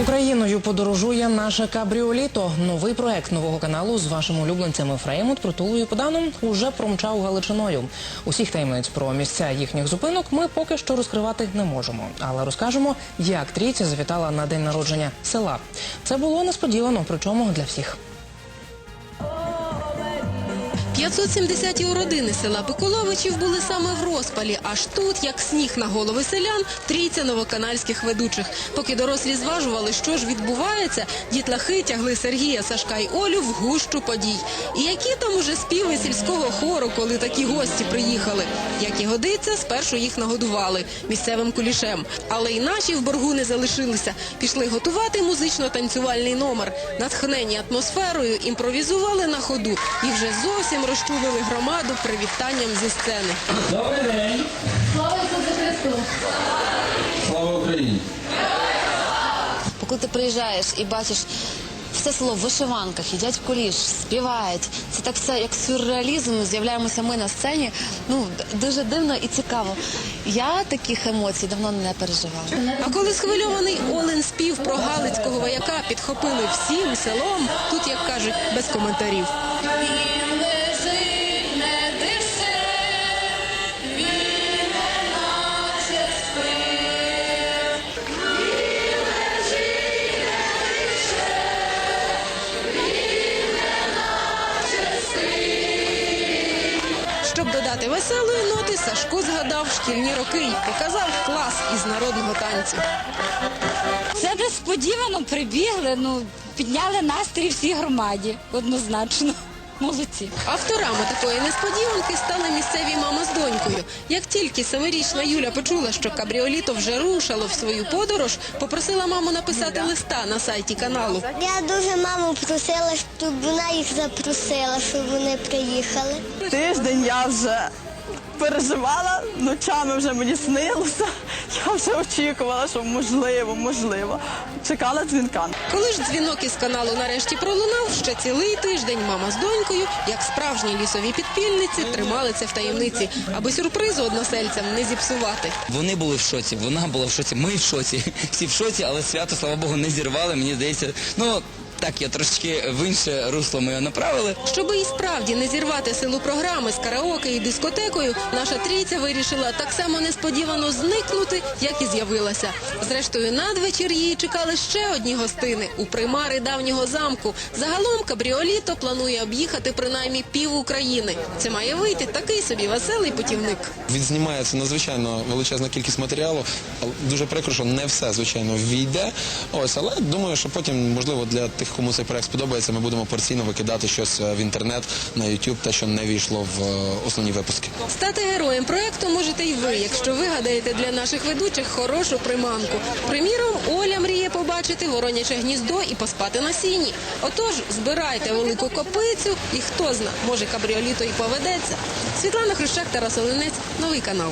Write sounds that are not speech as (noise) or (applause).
Україною подорожує наше кабріоліто. Новий проект нового каналу з вашими улюбленцями Фреймут, Притулою Поданом уже промчав Галичиною. Усіх таємниць про місця їхніх зупинок ми поки що розкривати не можемо, але розкажемо, як трійця завітала на день народження села. Це було несподівано, причому для всіх. 570-ті у родини села Пиколовичів були саме в розпалі. Аж тут, як сніг на голови селян, трійця новоканальських ведучих. Поки дорослі зважували, що ж відбувається, дітлахи тягли Сергія, Сашка й Олю в гущу подій. І які там уже співи сільського хору, коли такі гості приїхали. Як і годиться, спершу їх нагодували місцевим кулішем. Але й наші в боргу не залишилися. Пішли готувати музично-танцювальний номер. Натхнені атмосферою імпровізували на ходу і вже зовсім розчулили громаду привітанням зі сцени. Добрий день. Слава Ісусу Христу! Слава Україні. Коли ти приїжджаєш і бачиш все село в вишиванках, їдять куліш, співають. Це так все як сюрреалізм. З'являємося ми на сцені. Ну дуже дивно і цікаво. Я таких емоцій давно не переживала. А коли схвильований Олен спів про Галицького вояка підхопили всім селом, тут, як кажуть, без коментарів. Додати веселої ноти, Сашко згадав шкільні роки і показав клас із народного танцю. Це несподівано прибігли, ну підняли настрій всій громаді однозначно. Молодці. Авторами такої несподіванки стали місцеві мама з донькою. Як тільки семирічна Юля почула, що кабріоліто вже рушало в свою подорож, попросила маму написати листа на сайті каналу. Я дуже маму просила, щоб вона їх запросила, щоб вони приїхали. Тиждень я вже переживала, ночами вже мені снилося. Я вже очікувала, що можливо, можливо. Чекала дзвінка. Коли ж дзвінок із каналу нарешті пролунав, ще цілий тиждень мама з донькою, як справжні лісові підпільниці, тримали це в таємниці, аби сюрпризу односельцям не зіпсувати. Вони були в шоці, вона була в шоці, ми в шоці. (laughs) Всі в шоці, але свято, слава Богу, не зірвали. Мені здається, ну так, я трошечки в інше русло ми його направили. Щоби і справді не зірвати силу програми з караоке і дискотекою, наша трійця вирішила так само несподівано зникнути, як і з'явилася. Зрештою, надвечір її чекали ще одні гостини у примари давнього замку. Загалом кабріоліто планує об'їхати принаймні пів України. Це має вийти такий собі веселий путівник. Відзнімається надзвичайно величезна кількість матеріалу. Дуже прикро, що не все, звичайно, війде. Ось, але думаю, що потім, можливо, для тих, кому цей проект сподобається, ми будемо порційно викидати щось е, в інтернет на YouTube, те, що не війшло в е, основні випуски. Стати героєм проекту можете й ви, якщо вигадаєте для наших ведучих хорошу приманку. Приміром, Оля мріє побачити вороняче гніздо і поспати на сіні. Отож, збирайте велику копицю, і хто зна, може кабріоліто і поведеться. Світлана Хрущак, Тарас Оленець, новий канал.